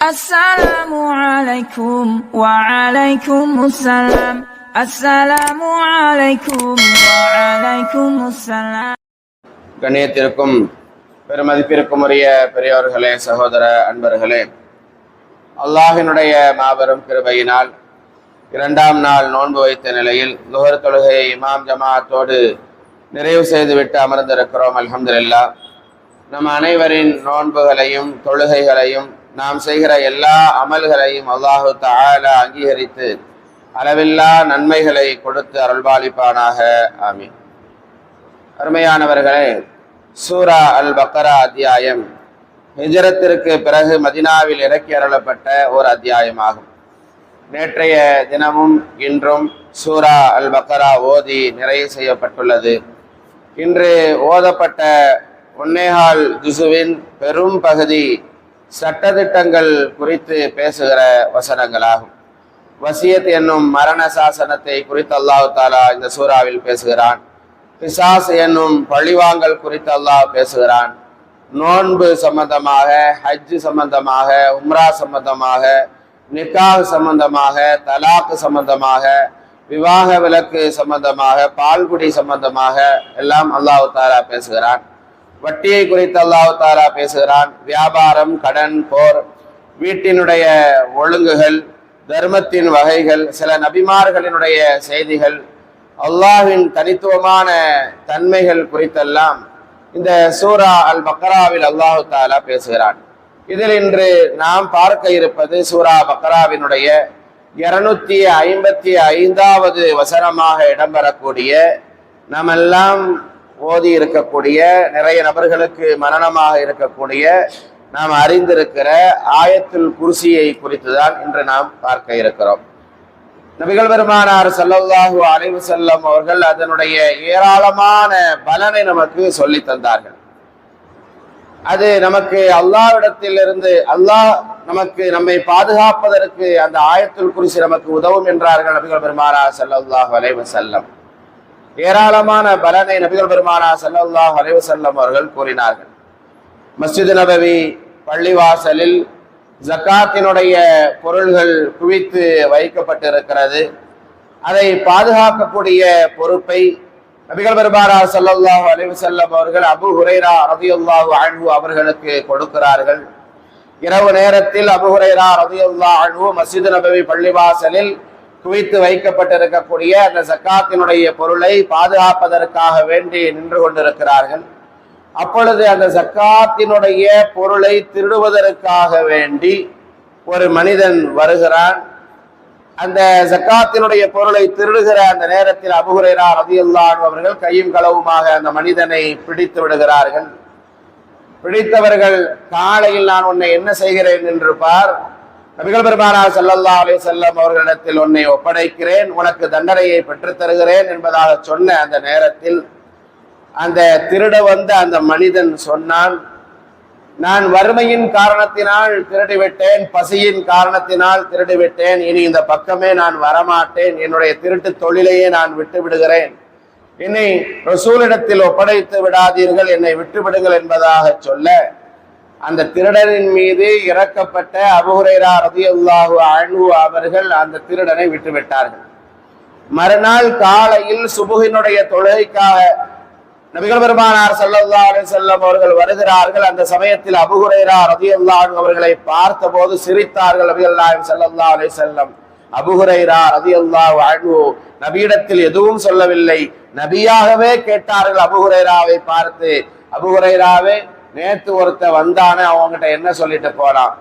السلام عليكم وعليكم السلام السلام عليكم وعليكم السلام கண்ணியத்திற்கும் பெருமதிப்பிற்கும் உரிய பெரியோர்களே சகோதர அன்பர்களே அல்லாஹினுடைய மாபெரும் கிருபையினால் இரண்டாம் நாள் நோன்பு வைத்த நிலையில் லுகர் தொழுகையை இமாம் ஜமாத்தோடு நிறைவு செய்துவிட்டு அமர்ந்திருக்கிறோம் அல்ஹம்துலில்லா நம் அனைவரின் நோன்புகளையும் தொழுகைகளையும் நாம் செய்கிற எல்லா அமல்களையும் அல்லாஹு தஆலா அங்கீகரித்து அளவில்லா நன்மைகளை கொடுத்து அருள்பாலிப்பானாக ஆமீன். அருமையானவர்களே சூரா அல் பக்கரா அத்தியாயம் ஹிஜரத்திற்கு பிறகு மதினாவில் இறக்கி அருளப்பட்ட ஒரு அத்தியாயமாகும். நேற்றைய தினமும் இன்றும் சூரா அல் பக்கரா ஓதி நிறைவு செய்யப்பட்டுள்ளது. இன்று ஓதப்பட்ட ஒன்னேகால் திசுவின் பெரும் பகுதி சட்டத்திட்டங்கள் குறித்து பேசுகிற வசனங்களாகும். வசியத் என்னும் மரண சாசனத்தை குறித்து அல்லாஹு தாலா இந்த சூறாவில் பேசுகிறான். பிசாஸ் என்னும் பழிவாங்கல் குறித்து அல்லாஹ் பேசுகிறான். நோன்பு சம்பந்தமாக ஹஜ்ஜு சம்பந்தமாக உம்ரா சம்பந்தமாக நிக்காஹ் சம்பந்தமாக தலாக்கு சம்பந்தமாக விவாக விலக்கு சம்பந்தமாக பால்குடி சம்பந்தமாக எல்லாம் அல்லாஹு தாலா பேசுகிறான். வட்டியை குறித்து அல்லாஹு தாலா பேசுகிறான். வியாபாரம் கடன் போர் வீட்டினுடைய ஒழுங்குகள் தர்மத்தின் வகைகள் சில நபிமார்களினுடைய செய்திகள் அல்லாஹின் தனித்துவமான தன்மைகள் குறித்தெல்லாம் இந்த சூரா அல் பக்ராவில் அல்லாஹு தாலா பேசுகிறான். இதில் இன்று நாம் பார்க்க இருப்பது சூரா பக்ராவினுடைய இருநூத்தி ஐம்பத்தி ஐந்தாவது வசனமாக இடம்பெறக்கூடிய நாமெல்லாம் ஓதி இருக்கக்கூடிய நிறைய நபர்களுக்கு மரணமாக இருக்கக்கூடிய நாம் அறிந்திருக்கிற ஆயத்துல் குருசியை குறித்து தான் இன்று நாம் பார்க்க இருக்கிறோம். நபிகள் பெருமானார் ஸல்லல்லாஹு அலைஹி வஸல்லம் அவர்கள் அதனுடைய ஏராளமான பலனை நமக்கு சொல்லி தந்தார்கள். அது நமக்கு அல்லாவிடத்தில் இருந்து அல்லாஹ் நமக்கு நம்மை பாதுகாப்பதற்கு அந்த ஆயத்துல் குர்சி நமக்கு உதவும் என்றார்கள் நபிகள் பெருமானார் ஸல்லல்லாஹு அலைவு செல்லம் ஏராளமான பலனை நபிகள் பெருமானா ஸல்லல்லாஹு அலைஹி வஸல்லம் அவர்கள் கூறினார்கள். மஸ்ஜித் நபவி பள்ளிவாசலில் ஜக்காத்தினுடைய பொருள்கள் குவித்து வைக்கப்பட்டிருக்கிறது. அதை பாதுகாக்கக்கூடிய பொறுப்பை நபிகள் பெருமாரா ஸல்லல்லாஹு அலைஹி வஸல்லம் அவர்கள் அபு ஹுரைரா ரலியல்லாஹு அன்ஹு அவர்களுக்கு கொடுக்கிறார்கள். இரவு நேரத்தில் அபு ஹுரைரா ரதியுல்லா அன்ஹு மஸ்ஜித் நபவி பள்ளிவாசலில் குவித்து வைக்கப்பட்டிருக்கக்கூடிய அந்த சக்காத்தினுடைய பொருளை பாதுகாப்பதற்காக வேண்டி நின்று கொண்டிருக்கிறார்கள். அப்பொழுது அந்த சக்காத்தினுடைய பொருளை திருடுவதற்காக வேண்டி ஒரு மனிதன் வருகிறான். அந்த சக்காத்தினுடைய பொருளை திருடுகிற அந்த நேரத்தில் அபுகுரைரா ரதியுல்லான் அவர்கள் கையும் களவுமாக அந்த மனிதனை பிடித்து விடுகிறார்கள். பிடித்தவர்கள் காலையில் நான் உன்னை என்ன செய்கிறேன்? என்று பார். நபிகள் பெருமானா சல்லல்லா அலி செல்லம் அவர்களிடத்தில் உன்னை ஒப்படைக்கிறேன் உனக்கு தண்டனையை பெற்றுத்தருகிறேன் என்பதாக சொன்ன அந்த நேரத்தில் அந்த திருட வந்த அந்த மனிதன் சொன்னான் நான் வறுமையின் காரணத்தினால் திருடிவிட்டேன் பசியின் காரணத்தினால் திருடிவிட்டேன் இனி இந்த பக்கமே நான் வரமாட்டேன் என்னுடைய திருட்டு தொழிலையே நான் விட்டு விடுகிறேன் என்னை ரசூலிடத்தில் ஒப்படைத்து விடாதீர்கள் என்னை விட்டுவிடுங்கள் என்பதாக சொல்ல அந்த திருடனின் மீது இறக்கப்பட்ட அபுஹுரைரா ரதியுல்லாஹு அன்ஹு அவர்கள் அந்த திருடனை விட்டுவிட்டார்கள். மறுநாள் காலையில் சுபுகினுடைய தொழுகைக்காக நபிகள் பெருமானார் ஸல்லல்லாஹு அலி செல்லம் அவர்கள் வருகிறார்கள். அந்த சமயத்தில் அபுஹுரைரா ரதி அல்லாஹு அவர்களை பார்த்தபோது சிரித்தார்கள் நபிகள் நாயகம் ஸல்லல்லாஹு அலைஹி வஸல்லம். அபுஹுரைரா ரலியல்லாஹு அன்ஹு நபியிடத்தில் எதுவும் சொல்லவில்லை. நபியாகவே கேட்டார்கள் அபுஹுரைராவை பார்த்து. அபுஹுரைராவே நேத்து ஒருத்த வந்தானே அவங்ககிட்ட என்ன சொல்லிட்டு போனான்?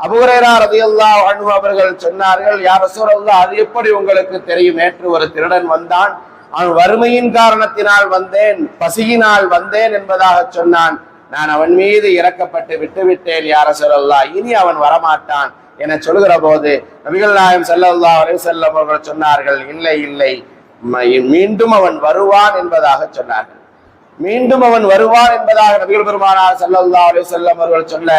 அபுரேரா ரலியல்லாஹு அனு அவர்கள் சொன்னார்கள் யார் சூரல்லா அது எப்படி உங்களுக்கு தெரியும்? நேற்று ஒரு திருடன் வந்தான் அவன் வறுமையின் காரணத்தினால் வந்தேன் பசியினால் வந்தேன் என்பதாக சொன்னான். நான் அவன் மீது இறக்கப்பட்டு விட்டுவிட்டேன் யார சொல்லல்லா இனி அவன் வரமாட்டான். என சொல்லுகிற போது நபிகள் நாயம் செல்லல்லா வரை செல்லம் அவர்கள் சொன்னார்கள் இல்லை இல்லை மீண்டும் அவன் வருவான் என்பதாக சொன்னார்கள். மீண்டும் அவன் வருவான் என்பதாக நபிகள் பெருமானார் ஸல்லல்லாஹு அலி செல்லம் அவர்கள் சொல்ல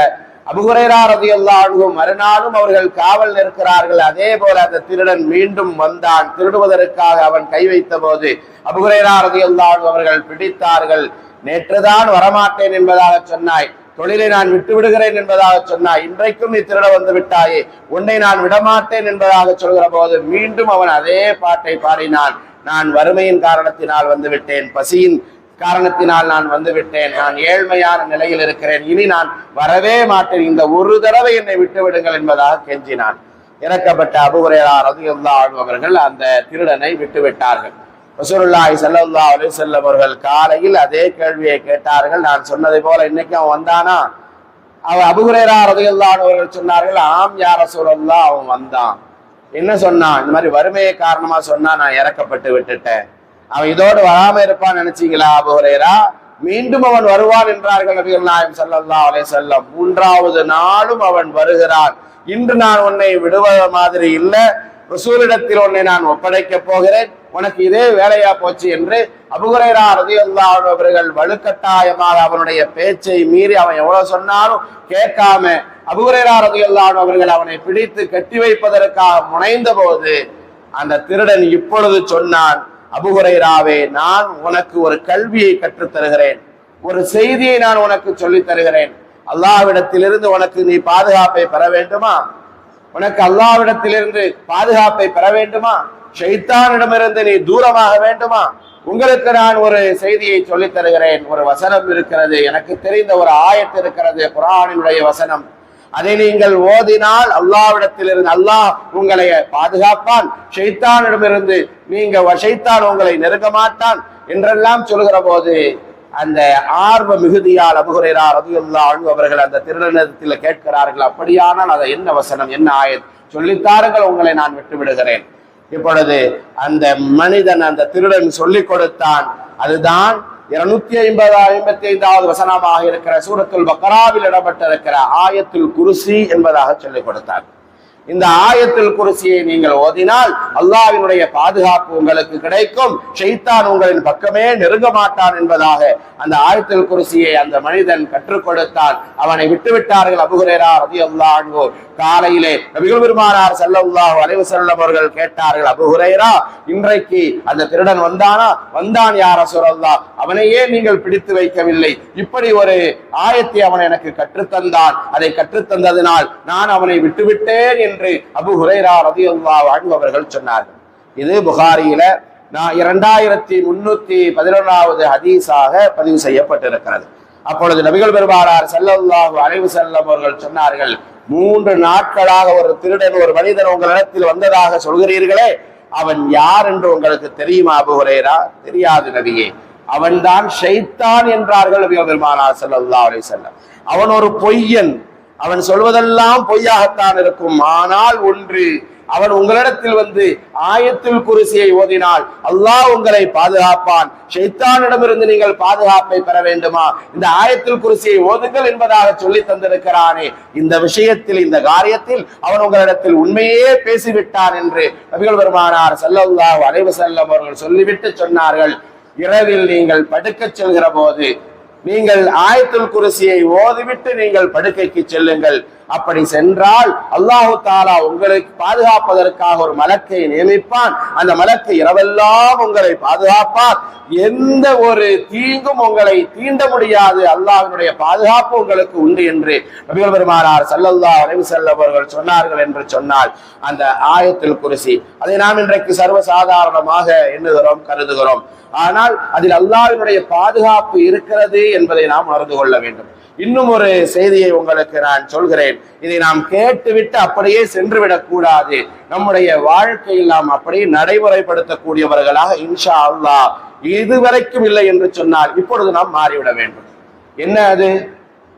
அபுஹுரைரா ரலியல்லாஹு மறுநாளும் அவர்கள் காவல் நிற்கிறார்கள். அதே போல அந்த திருடன் மீண்டும் வந்தான். திருடுவதற்காக அவன் கை வைத்த போது அபுஹுரைரா ரலியல்லாஹு அன்ஹு அவர்கள் பிடித்தார்கள். நேற்றுதான் வரமாட்டேன் என்பதாக சொன்னாய். தொழிலை நான் விட்டு விடுகிறேன் என்பதாக சொன்னாய். இன்றைக்கும் நீ திருட வந்து விட்டாயே. உன்னை நான் விடமாட்டேன் என்பதாக சொல்கிற போது மீண்டும் அவன் அதே பாட்டை பாடினான். நான் வறுமையின் காரணத்தினால் வந்து விட்டேன். பசியின் காரணத்தினால் நான் வந்து விட்டேன் நான் ஏழ்மையான நிலையில் இருக்கிறேன். இனி நான் வரவே மாட்டேன். இந்த ஒரு தடவை என்னை விட்டு விடுங்கள் என்பதாக கெஞ்சினான். இறக்கப்பட்ட அபுகுரையாரது ரதியுல்லா அவர்கள் அந்த திருடனை விட்டுவிட்டார்கள். ரசூலுல்லாஹி ஸல்லல்லாஹு அலைஹி அவர்கள் காலையில் அதே கேள்வியை கேட்டார்கள். நான் சொன்னதை போல இன்னைக்கு அவன் வந்தானா? அவன் அபுகுரேரா ரதியுல்லாஹு அவர்கள் சொன்னார்கள் ஆம் யார ரசூலல்லாஹ். அவன் வந்தான். என்ன சொன்னான்? இந்த மாதிரி வறுமையை காரணமா சொன்னா நான் இறக்கப்பட்டு விட்டுட்டேன். அவன் இதோடு வராம இருப்பான்னு நினைச்சீங்களா அபுரையரா மீண்டும் அவன் வருவான் என்றார்கள் நபிகள் நாயம் ஸல்லல்லாஹு அலே செல்லம் மூன்றாவது நாளும் அவன் வருகிறான். இன்று நான் உன்னை விடுவத மாதிரி இல்ல. ரசூலிடத்தில் உன்னை நான் ஒப்படைக்க போகிறேன். உனக்கு இதே வேலையா போச்சு என்று அபுகுரைரா ரதியுல்லா அவர்கள் வலுக்கட்டாயமாக அவனுடைய பேச்சை மீறி அவன் எவ்வளவு சொன்னாலும் கேட்காம அபுகுரைரா ரதியுல்லா அவர்கள் அவனை பிடித்து கட்டி வைப்பதற்காக முனைந்த போது அந்த திருடன் இப்பொழுது சொன்னான் அபுகுரைராவே நான் உனக்கு ஒரு கல்வியை கற்றுத் தருகிறேன் ஒரு செய்தியை நான் உனக்கு சொல்லித் தருகிறேன். அல்லாஹ்விடத்திலிருந்து உனக்கு நீ பாதுகாப்பை பெற வேண்டுமா? உனக்கு அல்லாவிடத்திலிருந்து பாதுகாப்பை பெற வேண்டுமா? ஷைத்தானிடமிருந்து நீ தூரமாக வேண்டுமா? உங்களுக்கு நான் ஒரு செய்தியை சொல்லித் தருகிறேன். ஒரு வசனம் இருக்கிறது. எனக்கு தெரிந்த ஒரு ஆயத்து இருக்கிறது. குரானினுடைய வசனம். அதை நீங்கள் ஓதினால் அல்லாவிடத்திலிருந்து அல்லாஹ் உங்களை பாதுகாப்பான். ஷைத்தானிடமிருந்து நீங்க ஷைத்தான் உங்களை நெருங்க மாட்டான் என்றெல்லாம் சொல்கிற போது அந்த ஆர்வ மிகுதியால் அபுகுரேரா ரதியுல்லா அன்பு அவர்கள் அந்த திருநத்தில் கேட்கிறார்கள். அப்படியானால் அதை என்ன வசனம் என்ன ஆயத்? சொல்லித்தாருங்கள் உங்களை நான் விட்டு விடுகிறேன். இப்பொழுது அந்த மனிதன் அந்த திருடன் சொல்லிக் கொடுத்தான். அதுதான் இருநூத்தி ஐம்பது ஐம்பத்தி ஐந்தாவது வசனமாக இருக்கிற சூரத்துல் பக்கராவில் இடம்பெற்றிருக்கிற ஆயத்துல் குருசி என்பதாக சொல்லிக் கொடுத்தார். இந்த ஆயத்தில் குருசியை நீங்கள் ஓதினால் அல்லாவினுடைய பாதுகாப்பு உங்களுக்கு கிடைக்கும். ஷைத்தான் உங்களின் பக்கமே நெருங்க மாட்டான் என்பதாக அந்த ஆயத்தில் குருசியை அந்த மனிதன் கற்றுக் கொடுத்தான். அவனை விட்டுவிட்டார்கள் அபுகுரேரா ரதி அல்லாங்கோ காலையிலே நபிகள் பெருமானார் ஸல்லல்லாஹு அலைஹி வஸல்லம் அவர்கள் கேட்டார்கள் அபுகுரேரா இன்றைக்கு அந்த திருடன் வந்தானா? வந்தான் யார் ரசூலல்லாஹ். அவனையே நீங்கள் பிடித்து வைக்கவில்லை. இப்படி ஒரு ஆயத்தை அவன் எனக்கு கற்றுத்தந்தான். அதை கற்றுத்தந்ததினால் நான் அவனை விட்டுவிட்டேன் என்று என்று அபு ஹுரைரா ரதியுல்லாஹு அன்ஹு அவர்கள் சொன்னார்கள். இது புகாரியில நான் இரண்டாயிரத்தி முன்னூத்தி பதினொன்றாவது ஹதீஸாக பதிவு செய்யப்பட்டிருக்கிறது. அப்பொழுது நபிகள் பெருமானார் செல்லல்லாஹு அலைவு செல்லம் அவர்கள் சொன்னார்கள் மூன்று நாட்களாக ஒரு திருடன் ஒரு மனிதன் உங்களிடத்தில் வந்ததாக சொல்கிறீர்களே அவன் யார் என்று உங்களுக்கு தெரியுமா அபு தெரியாது நபியே. அவன்தான் ஷைத்தான் என்றார்கள் நபிகள் பெருமானார் செல்லல்லா அலைவு செல்லம் அவன் ஒரு பொய்யன் அவன் சொல்வதெல்லாம் பொய்யாகத்தான் இருக்கும். ஆனால் ஒன்று அவன் உங்களிடத்தில் வந்து ஆயத்தில் குருசியை ஓதினால் அல்லாஹ் உங்களை பாதுகாப்பான். ஷைத்தானிடமிருந்து நீங்கள் பாதுகாப்பை பெற வேண்டுமா? இந்த ஆயத்தில் குருசியை ஓதுங்கள் என்பதாக சொல்லி தந்திருக்கிறானே. இந்த விஷயத்தில் இந்த காரியத்தில் அவன் உங்களிடத்தில் உண்மையே பேசிவிட்டான் என்று நபிகள் பெருமானார் செல்லல்லாஹ் அலைவு செல்லம் அவர்கள் சொல்லிவிட்டு சொன்னார்கள். இரவில் நீங்கள் படுக்கச் செல்கிற போது நீங்கள் ஆயத்துல் குருசியை ஓதிவிட்டு நீங்கள் படுக்கைக்கு செல்லுங்கள். அப்படி சென்றால் அல்லாஹு தாலா உங்களுக்கு பாதுகாப்பதற்காக ஒரு மலக்கை நியமிப்பான். அந்த மலக்கு இரவெல்லாம் உங்களை பாதுகாப்பான் எந்த ஒரு தீங்கும் உங்களை தீண்ட முடியாது. அல்லாஹினுடைய பாதுகாப்பு உங்களுக்கு உண்டு என்று நபிகள் பெருமானார் சல்லல்லா அலைவு செல்லவர்கள் சொன்னார்கள் என்று சொன்னால் அந்த ஆயத்தில் குருசி. அதை நாம் இன்றைக்கு சர்வசாதாரணமாக எண்ணுகிறோம் கருதுகிறோம். ஆனால் அதில் அல்லாவினுடைய பாதுகாப்பு இருக்கிறது என்பதை நாம் உணர்ந்து கொள்ள வேண்டும். இன்னும் ஒரு செய்தியை உங்களுக்கு நான் சொல்கிறேன். இதை நாம் கேட்டுவிட்டு அப்படியே சென்றுவிடக் கூடாது. நம்முடைய வாழ்க்கையில் நாம் அப்படியே நடைமுறைப்படுத்தக்கூடியவர்களாக இன்ஷா அல்லாஹ் இதுவரைக்கும் இல்லை என்று சொன்னால் இப்பொழுது நாம் மாறிவிட வேண்டும். என்ன அது?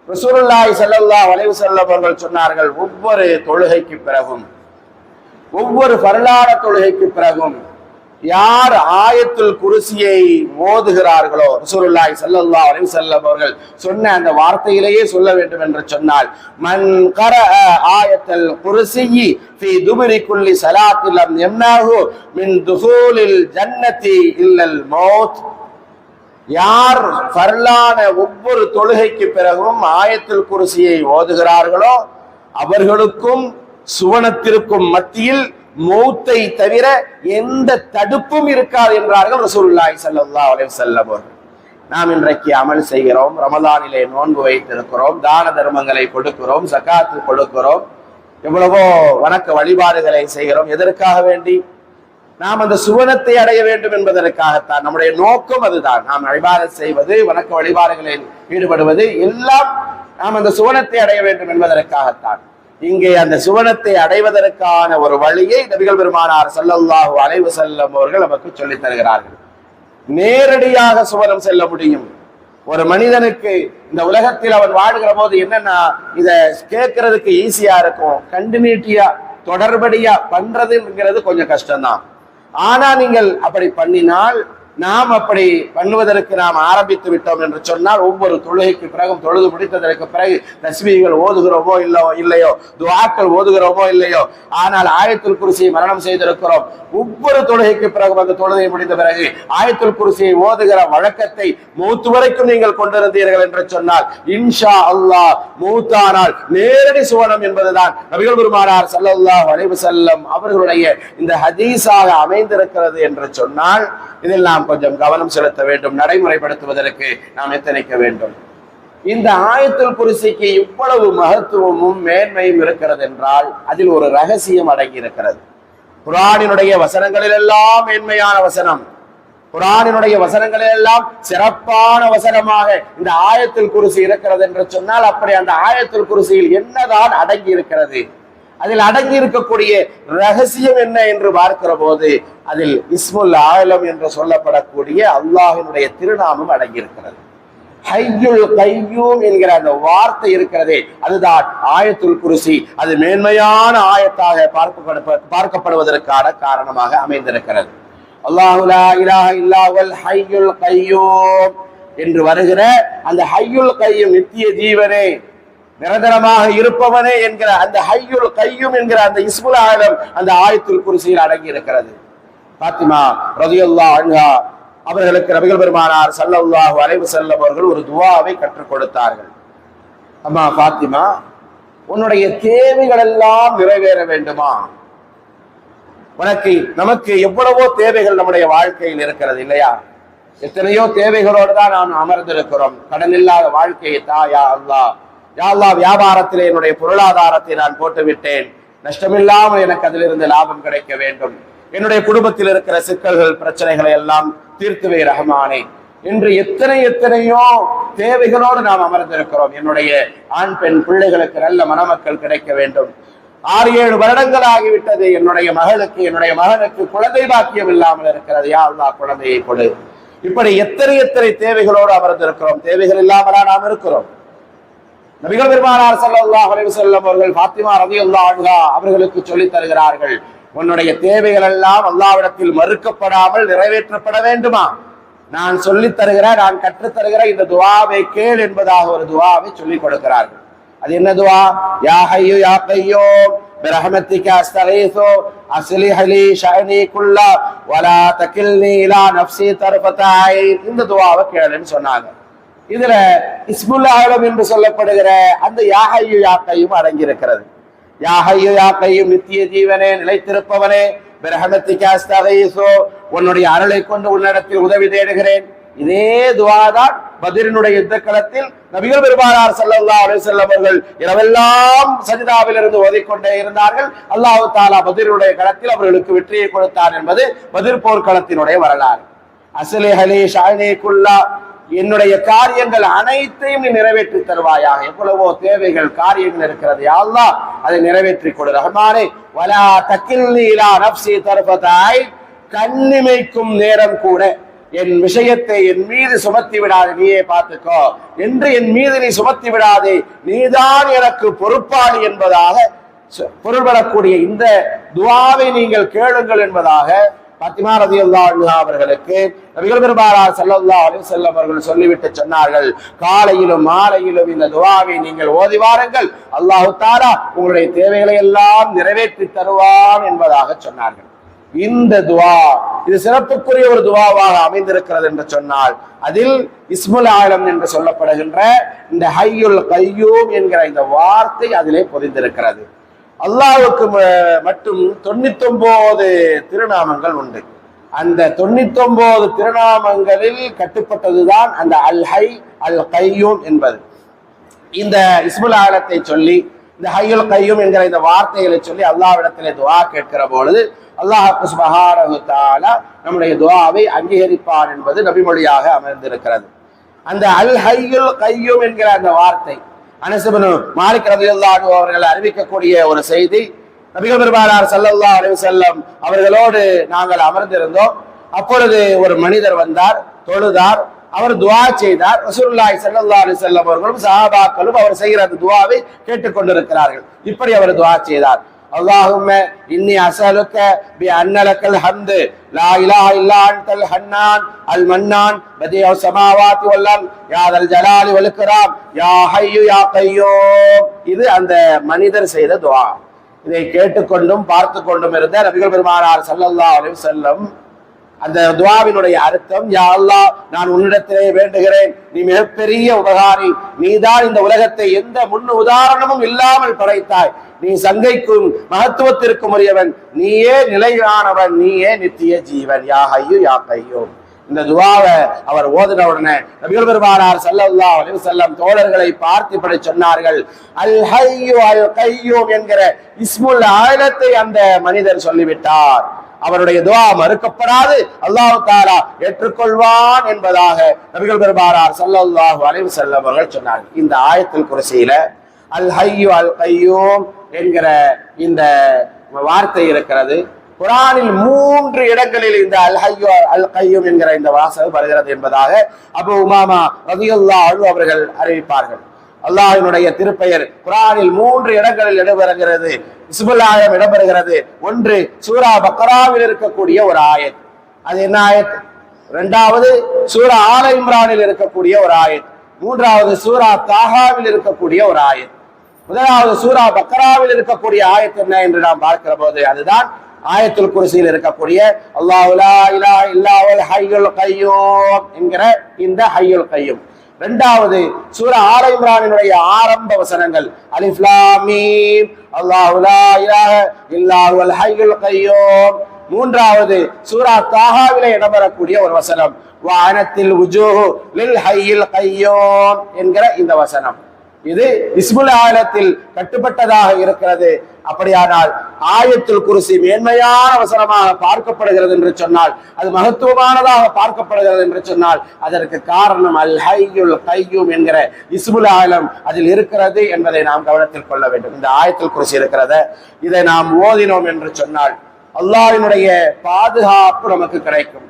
ரசூலுல்லாஹி செல்லல்லா வளைவு செல்லவர்கள் அவர்கள் சொன்னார்கள் ஒவ்வொரு தொழுகைக்கு பிறகும் ஒவ்வொரு வரலாறு தொழுகைக்கு பிறகும் யார் ஆயத்துல் குருசியை ஓதுகிறார்களோ ரசூலுல்லாஹி ஸல்லல்லாஹு அலைஹி செல்லம் அவர்கள் சொன்ன அந்த வார்த்தையிலேயே சொல்ல வேண்டும் என்று சொன்னால் மன் கர ஆயத்தல் குருசியி ஃபீ துபரி குல்லி ஸலாத்தில் லம் மின் துஹூலில் ஜன்னதி இல்லல் மௌத். யார் ஃபர்லான ஒவ்வொரு தொழுகைக்கு பிறகும் ஆயத்தில் குருசியை ஓதுகிறார்களோ அவர்களுக்கும் சுவனத்திற்கும் மத்தியில் மௌத்தை தவிர எந்த தடுப்பும் இருக்காது என்றார்கள் ரசூல்லாய் சல்லா அலைஹி வஸல்லம் நாம் இன்றைக்கு அமல் செய்கிறோம் ரமதானிலே நோன்பு வைத்திருக்கிறோம் தான தர்மங்களை கொடுக்கிறோம் சக்காத்து கொடுக்கிறோம் எவ்வளவோ வணக்க வழிபாடுகளை செய்கிறோம். எதற்காக வேண்டி? நாம் அந்த சுவனத்தை அடைய வேண்டும் என்பதற்காகத்தான். நம்முடைய நோக்கம் அதுதான். நாம் வழிபாடு செய்வது வணக்க வழிபாடுகளில் ஈடுபடுவது எல்லாம் நாம் அந்த சுவனத்தை அடைய வேண்டும் என்பதற்காகத்தான். இங்கே அந்த சுவனத்தை அடைவதற்கான ஒரு வழியை நபிகள் பெருமானார் சல்லல்லாஹு அலைவு வஸல்லம் அவர்கள் நமக்கு சொல்லித் தருகிறார்கள். நேரடியாக சுவனம் செல்ல முடியும். ஒரு மனிதனுக்கு இந்த உலகத்தில் அவன் வாழ்கிற போது என்னன்னா இதை கேட்கறதுக்கு ஈஸியா இருக்கும். கண்டினியூட்டியா தொடர்படியா பண்றதுங்கிறது கொஞ்சம் கஷ்டம்தான். ஆனா நீங்கள் அப்படி பண்ணினால் நாம் அப்படி பண்ணுவதற்கு நாம் ஆரம்பித்து விட்டோம் என்று சொன்னால் ஒவ்வொரு தொழுகைக்கு பிறகும் தொழுது முடித்ததற்கு பிறகு தஸ்மீகள் ஓதுகிறோமோ இல்லோ இல்லையோ துவாக்கள் ஓதுகிறோமோ இல்லையோ ஆனால் ஆயத்துல் குருசியை மரணம் செய்திருக்கிறோம். ஒவ்வொரு தொழுகைக்கு பிறகும் அந்த தொழுகை முடிந்த பிறகு ஆயத்துல் குருசியை ஓதுகிற வழக்கத்தை மூத்து வரைக்கும் நீங்கள் கொண்டிருந்தீர்கள் என்று சொன்னால் இன்ஷா அல்லாஹ் மூத்தானால் நேரடி சுவனம் என்பதுதான். நபிகள் பெருமானார் ஸல்லல்லாஹு அலைஹி செல்லம் அவர்களுடைய இந்த ஹதீஸாக அமைந்திருக்கிறது என்று சொன்னால் இதில் நாம் கொஞ்சம் கவனம் செலுத்த வேண்டும் நடைமுறைப்படுத்துவதற்கு நாம் எத்தனைக்க வேண்டும்? இந்த ஆயத்தில் குருசிக்கு இவ்வளவு மகத்துவமும் மேன்மையும் இருக்கிறது என்றால் அதில் ஒரு ரகசியம் அடங்கி இருக்கிறது குரானினுடைய வசனங்களில் எல்லாம் மேன்மையான வசனம். குரானினுடைய வசனங்களில் எல்லாம் சிறப்பான வசனமாக இந்த ஆயத்தில் குருசி இருக்கிறது என்று சொன்னால் அப்படி அந்த ஆயத்தில் குருசியில் என்னதான் அடங்கி இருக்கிறது அதில் அடங்கி இருக்கக்கூடிய ரகசியம் என்ன என்று பார்க்கிற போது அதில் இஸ்முல் ஆலம் என்று சொல்லப்படக்கூடிய அல்லாஹினுடைய திருநாமம் அடங்கியிருக்கிறது. ஹையுல் கையூம் என்கிற அந்த வார்த்தை இருக்கிறதே அதுதான் ஆயத்துல் குருசி. அது மேன்மையான ஆயத்தாக பார்க்கப்பட பார்க்கப்படுவதற்கான காரணமாக அமைந்திருக்கிறது. அல்லாஹுலா இலாஹ இல்லாஹுல் ஹையுல் கையூம் என்று வருகிற அந்த ஹையுல் கையும் நித்திய ஜீவனே நிரந்தரமாக இருப்பவனே என்கிற அந்த ஹையுல் கையும் என்கிற அந்த இஸ்முல் ஆயுதம் அந்த ஆயத்துல் குருசியில் அடங்கி இருக்கிறது பாத்திமா ரதியுல்லா அன்ஹா அவர்களுக்கு நபிகள் பெருமானார் ஸல்லல்லாஹு அலைவு செல்லம் அவர்கள் ஒரு துவாவை கற்றுக் கொடுத்தார்கள். அம்மா பாத்திமா உன்னுடைய தேவைகள் எல்லாம் நிறைவேற வேண்டுமா? உனக்கு நமக்கு எவ்வளவோ தேவைகள் நம்முடைய வாழ்க்கையில் இருக்கிறது இல்லையா? எத்தனையோ தேவைகளோடு தான் நாம் அமர்ந்திருக்கிறோம். கடல் இல்லாத வாழ்க்கையை தாயா அல்லாஹ். யாழ்லா வியாபாரத்திலே என்னுடைய பொருளாதாரத்தை நான் போட்டுவிட்டேன். நஷ்டமில்லாமல் எனக்கு அதிலிருந்து லாபம் கிடைக்க வேண்டும். என்னுடைய குடும்பத்தில் இருக்கிற சிக்கல்கள் பிரச்சனைகளை எல்லாம் தீர்த்துவே ரஹமானே. இன்று எத்தனை எத்தனையோ தேவைகளோடு நாம் அமர்ந்திருக்கிறோம். என்னுடைய ஆண் பெண் பிள்ளைகளுக்கு நல்ல மணமக்கள் கிடைக்க வேண்டும். ஆறு ஏழு வருடங்கள் ஆகிவிட்டது. என்னுடைய மகளுக்கு என்னுடைய மகனுக்கு குழந்தை பாக்கியம் இல்லாமல் இருக்கிறது. யாழ்லா குழந்தையை கொடு. இப்படி எத்தனை எத்தனை தேவைகளோடு அமர்ந்திருக்கிறோம். தேவைகள் இல்லாமலா நாம் இருக்கிறோம். நபிகள் பெருமானார் ஸல்லல்லாஹு அலைஹி வஸல்லம் அவர்கள் ஃபாத்திமா ரலியல்லாஹு அன்ஹா அவர்களுக்கு சொல்லித் தருகிறார்கள் உன்னுடைய தேவைகள் எல்லாம் அல்லாவிடத்தில் மறுக்கப்படாமல் நிறைவேற்றப்பட வேண்டுமா நான் சொல்லித் தருகிற நான் கற்றுத் தருகிற இந்த துவாவை கேள் என்பதாக ஒரு துவாவை சொல்லிக் கொடுக்கிறார்கள் அது என்ன துவா யா ஹய்யு யா கையூம் برحمتك استغيث اصلح لي شأني كله ولا تكلني الى نفسي طرفة عين இந்த துவாவை கேளுன்னு சொன்னாங்க இதுல இஸ்முல் ஆலம் என்று சொல்லப்படுகிற அந்த யாகையு யாக்கையும் அடங்கியிருக்கிறது. யாகையு யாக்கையும் நித்திய ஜீவனே நிலைத்திருப்பவனே பிரஹமத்திகாஸ்தகைசோ உன்னுடைய அருளை கொண்டு உன்னிடத்தில் உதவி தேடுகிறேன். இதே துவாதான் பதிரினுடைய யுத்த களத்தில் நபிகள் பெருமானார் சல்லா அலைஹி வஸல்லம் அவர்கள் இரவெல்லாம் சஜிதாவில் இருந்து ஓதிக்கொண்டே இருந்தார்கள். அல்லாஹ் தாலா பதிரினுடைய களத்தில் அவர்களுக்கு வெற்றியை கொடுத்தார் என்பது பதிர் போர்க்களத்தினுடைய வரலாறு. அசலே ஹலே ஷானே குல்லா என்னுடைய காரியங்கள் அனைத்தையும் நீ நிறைவேற்றி தருவாயாக. எவ்வளவோ தேவைகள் காரியங்கள் இருக்கிறது. யாழ்லா அதை நிறைவேற்றி கொடு. ரஹ்மானே வலா தக்கில் நீலா நப்சி தர்ஃபதாய். கண்ணிமைக்கும் நேரம் கூட என் விஷயத்தை என் மீது சுமத்தி விடாதே நீயே பார்த்துக்கோ. என்று என் மீது நீ சுமத்தி விடாதே நீதான் எனக்கு பொறுப்பாளி என்பதாக பொருள்படக்கூடிய இந்த துவாவை நீங்கள் கேளுங்கள் என்பதாக பத்திமா ரதி அன்ஹா அவர்களுக்கு நபிகள் பெருமாறா செல்லல்லா அலி செல்லம் அவர்கள் சொல்லிவிட்டு சொன்னார்கள் காலையிலும் மாலையிலும் இந்த துவாவை நீங்கள் ஓதி வாருங்கள். அல்லாஹ் தாரா உங்களுடைய தேவைகளை எல்லாம் நிறைவேற்றி தருவான் என்பதாக சொன்னார்கள். இந்த துவா இது சிறப்புக்குரிய ஒரு துவாவாக அமைந்திருக்கிறது என்று சொன்னால் அதில் இஸ்முல் ஆலம் என்று சொல்லப்படுகின்ற இந்த ஹையுல் கையூம் என்கிற இந்த வார்த்தை அதிலே பொதிந்திருக்கிறது. அல்லாவுக்கு மட்டும் தொண்ணூத்தொன்பது திருநாமங்கள் உண்டு. அந்த தொண்ணூத்தொன்பது திருநாமங்களில் கட்டுப்பட்டதுதான் அந்த அல் ஹை அல் கையூம் என்பது. இந்த இஸ்முல் ஆலத்தை சொல்லி இந்த ஹையுல் கையும் என்கிற இந்த வார்த்தைகளை சொல்லி அல்லாவிடத்திலே துவா கேட்கிற பொழுது அல்லாஹ் சுபஹானஹு நம்முடைய துவாவை அங்கீகரிப்பார் என்பது நபிமொழியாக அமர்ந்திருக்கிறது அந்த அல் ஹையுல் கையும் என்கிற அந்த வார்த்தை அனசுபனு மாலிக் ரதியுல்லாஹு அவர்கள் அறிவிக்கக்கூடிய ஒரு செய்தி. நபிகள் பெருமானார் ஸல்லல்லாஹு அலைஹி செல்லம் அவர்களோடு நாங்கள் அமர்ந்திருந்தோம். அப்பொழுது ஒரு மனிதர் வந்தார் தொழுதார் அவர் துவா செய்தார். ரசூல்லாய் செல்லல்லா அலி செல்லம் அவர்களும் சஹாபாக்களும் அவர் செய்கிற அந்த துவாவை கேட்டுக்கொண்டிருக்கிறார்கள். இப்படி அவர் துவா செய்தார். اللهم إني أسألك بأن لك الحمد لا إله إلا أنت الحنان المنان بديع السماوات والأرض يا ذا الجلال والإكرام يا حي يا قيوم இது அந்த மனிதர் செய்த துவா இதை கேட்டுக்கொண்டும் பார்த்து கொண்டும் இருந்த நபிகள் பெருமானார் ஸல்லல்லாஹு அலைஹி வஸல்லம் அந்த துவாவினுடைய அர்த்தம் யா அல்லாஹ் நான் உன்னிடத்திலே வேண்டுகிறேன் நீ மிகப்பெரிய உபகாரி நீதான் இந்த உலகத்தை எந்த முன் உதாரணமும் இல்லாமல் படைத்தாய் நீ சங்கைக்கும் மகத்துவத்திற்கும் உரியவன். நீயே நிலையானவன். நீயே நித்திய ஜீவன். யா ஐயோ யா கையோ. இந்த துவாவை அவர் ஓதின உடனே நபிகள் பெருமானார் செல்லல்லா அலைஹி செல்லம் தோழர்களை பார்த்து இப்படி சொன்னார்கள். அல் ஹையோ அல் கையோ என்கிற இஸ்முல் ஆயலத்தை அந்த மனிதர் சொல்லிவிட்டார். அவருடைய துவா மறுக்கப்படாது. அல்லாஹு தாலா ஏற்றுக்கொள்வான் என்பதாக நபிகள் பெருமானார் ஸல்லல்லாஹு அலைஹி செல்லம் அவர்கள் சொன்னார்கள். இந்த ஆயத்தில் குறைசியில அல் ஹையு அல் கையூம் என்கிற இந்த வார்த்தை இருக்கிறது. குரானில் மூன்று இடங்களில் இந்த அல் ஹையு அல் கையூம் என்கிற இந்த வாசகம் வருகிறது என்பதாக அபு உமாமா ரதியுல்லாஹு அவர்கள் அறிவிப்பார்கள். அல்லாஹினுடைய திருப்பெயர் குரானில் மூன்று இடங்களில் இடம்பெறுகிறது. இஸ்புல்லாயம் இடம்பெறுகிறது. ஒன்று சூரா பக்ராவில் இருக்கக்கூடிய ஒரு ஆயத். அது என்ன ஆயத்? இரண்டாவது சூரா ஆல இம்ரானில் இருக்கக்கூடிய ஒரு ஆயத். மூன்றாவது சூரா தாகாவில் இருக்கக்கூடிய ஒரு ஆயத். முதலாவது சூரா பக்கராவில் இருக்கக்கூடிய ஆயத்து என்ன என்று நாம் பார்க்கிற போது அதுதான் ஆயத்துல் குருசியில் இருக்கக்கூடிய அல்லாஹ் லா இலாஹ இல்லாஹுல் என்கிற இந்த ஹையுல் கையும். இரண்டாவது சூரா ஆல இம்ரானினுடைய ஆரம்ப வசனங்கள். அலிஃப்லாமீம் லாம் இலாஹ இல்லாஹுல் ஹையுல் கையோம். மூன்றாவது சூரா தாகாவிலே இடம்பெறக்கூடிய ஒரு வசனம். வானத்தில் உஜூஹு லில் ஹையில் கையோம் என்கிற இந்த வசனம். இது இஸ்முல் ஆயத்தில் கட்டுப்பட்டதாக இருக்கிறது. அப்படியானால் ஆயத்தில் குருசி மேன்மையான அவசரமாக பார்க்கப்படுகிறது என்று சொன்னால் அது மகத்துவமானதாக பார்க்கப்படுகிறது என்று சொன்னால் அதற்கு காரணம் அல் ஹையுல் கையும் என்கிற இஸ்முல் ஆலம் அதில் இருக்கிறது என்பதை நாம் கவனத்தில் கொள்ள வேண்டும். இந்த ஆயத்தில் குருசி இருக்கிறத. இதை நாம் ஓதினோம் என்று சொன்னால் அல்லாவினுடைய பாதுகாப்பு நமக்கு கிடைக்கும்.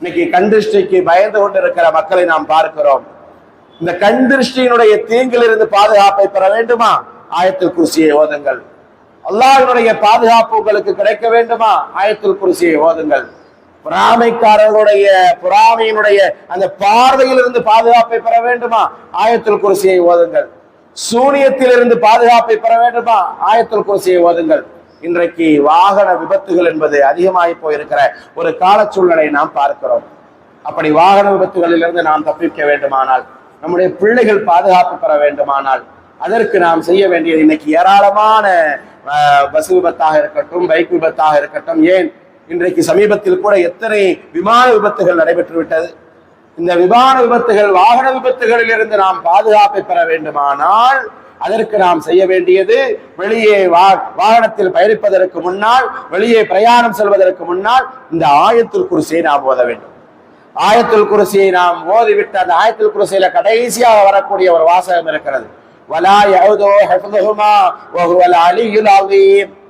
இன்னைக்கு கண்டிஷ்டிக்கு பயந்து கொண்டிருக்கிற மக்களை நாம் பார்க்கிறோம். இந்த கண் திருஷ்டியினுடைய தீங்கிலிருந்து பாதுகாப்பை பெற வேண்டுமா? ஆயத்தில் குருசியை ஓதுங்கள். அல்லாஹினுடைய பாதுகாப்பு உங்களுக்கு கிடைக்க வேண்டுமா? ஆயத்தில் குருசியை ஓதுங்கள். பொறாமைக்காரர்களுடைய பொறாமையினுடைய அந்த பார்வையிலிருந்து பாதுகாப்பை பெற வேண்டுமா? ஆயத்தில் குருசியை ஓதுங்கள். சூனியத்திலிருந்து பாதுகாப்பை பெற வேண்டுமா? ஆயத்தில் குருசியை ஓதுங்கள். இன்றைக்கு வாகன விபத்துகள் என்பது அதிகமாகி போயிருக்கிற ஒரு கால சூழ்நிலையை நாம் பார்க்கிறோம். அப்படி வாகன விபத்துகளிலிருந்து நாம் தப்பிக்க வேண்டுமானால் நம்முடைய பிள்ளைகள் பாதுகாப்பு பெற வேண்டுமானால் அதற்கு நாம் செய்ய வேண்டியது இன்னைக்கு ஏராளமான பஸ் விபத்தாக இருக்கட்டும் பைக் விபத்தாக இருக்கட்டும் ஏன்? இன்றைக்கு சமீபத்தில் கூட எத்தனை விமான விபத்துகள் நடைபெற்று விட்டது? இந்த விமான விபத்துகள் வாகன விபத்துகளில் இருந்து நாம் பாதுகாப்பை பெற வேண்டுமானால் அதற்கு நாம் செய்ய வேண்டியது வெளியே வா வாகனத்தில் பயணிப்பதற்கு முன்னால் வெளியே பிரயாணம் செல்வதற்கு முன்னால் இந்த ஆயத்துல் குருசியை நாம் ஓத வேண்டும். ஆயத்துல் குருசியை நாம் ஓதிவிட்டு அந்த ஆயத்துல் குருசியில கடைசியாக வரக்கூடிய ஒரு வாசகம் இருக்கிறது. வலா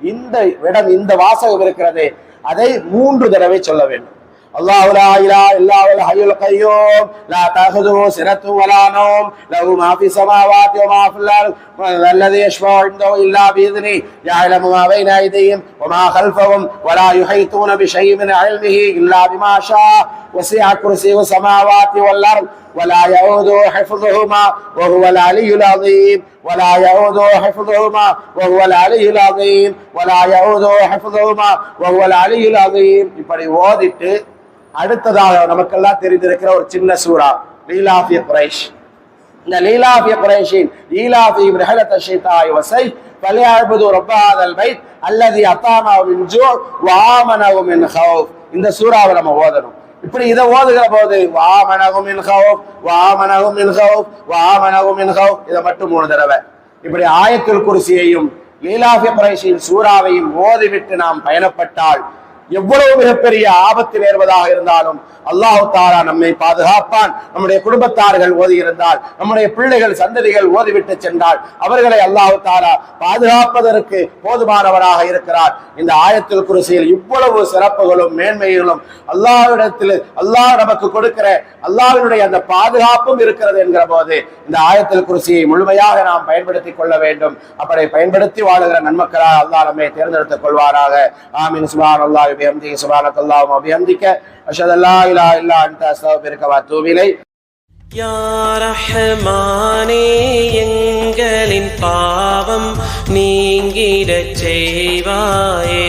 இந்த இடம் இந்த வாசகம் இருக்கிறது. அதை மூன்று தடவை சொல்ல வேண்டும். الله لا اله الا هو الحي القيوم لا تاخذه سنه ولا نوم له ما في السماوات وما في الارض الذي يشفع عنده الا باذنه يعلم ما بين ايديهم وما خلفهم ولا يحيطون بشيء من علمه الا بما شاء وسع كرسيه السماوات والارض ولا يعوده حفظهما وهو العلي العظيم ولا يعوده حفظهما وهو العلي العظيم ولا يعوده حفظهما وهو العلي العظيم இப்படி ஓதிட்டு அடுத்ததாக நமக்கெல்லாம் தெரிந்திருக்கிற ஒரு சின்ன சூறா லீலாஃபிய குறைஷ். இந்த லீலாபிய குறைஷின் லீலாஃபி பிரஹலத ஷீதாய் வசை பலியாழ்பது ரொப்பாதல் பைத் அல்லது அத்தானாவின் ஜோ வாமனவும் ஹவுஃப் இந்த சூறாவை நம்ம ஓதணும். இப்படி இதை ஓதுகிற போது வாமனகும் இன்ஹவுப் வாமனகும் இன்ஹவுப் வாமனகும் இன்ஹவுப் இதை மட்டும் மூணு தடவை. இப்படி ஆயத்தில் குருசியையும் லீலாஃபிய குறைஷின் சூறாவையும் ஓதிவிட்டு நாம் பயணப்பட்டால் எவ்வளவு மிகப்பெரிய ஆபத்து நேர்வதாக இருந்தாலும் அல்லாஹு தாரா நம்மை பாதுகாப்பான். நம்முடைய குடும்பத்தார்கள் ஓதி இருந்தால் நம்முடைய பிள்ளைகள் சந்ததிகள் ஓதிவிட்டு சென்றால் அவர்களை அல்லாஹு தாரா பாதுகாப்பதற்கு போதுமானவராக இருக்கிறார். இந்த ஆயத்தில் குருசியில் இவ்வளவு சிறப்புகளும் மேன்மைகளும் அல்லாவிடத்தில் அல்லாஹ் நமக்கு கொடுக்கிற அல்லாவினுடைய அந்த பாதுகாப்பும் இருக்கிறது என்கிற போது இந்த ஆயத்தில் குருசியை முழுமையாக நாம் பயன்படுத்திக் கொள்ள வேண்டும். அப்படி பயன்படுத்தி வாழுகிற நன்மக்களாக அல்லாஹ் நம்மை தேர்ந்தெடுத்துக் கொள்வாராக ஆமீன். சுபான் அல்லாஹ் பிஹம்திக சுபானக் அல்லாஹ் பிஹம்திக அஷஹது அல்லா இலாஹ இல்லா அன்த அஸ்தக்ஃபிருக வ அத்தூபு இலைக் யா ரஹ்மானே எங்களின் பாவம் நீங்கிடச் செய்வாயே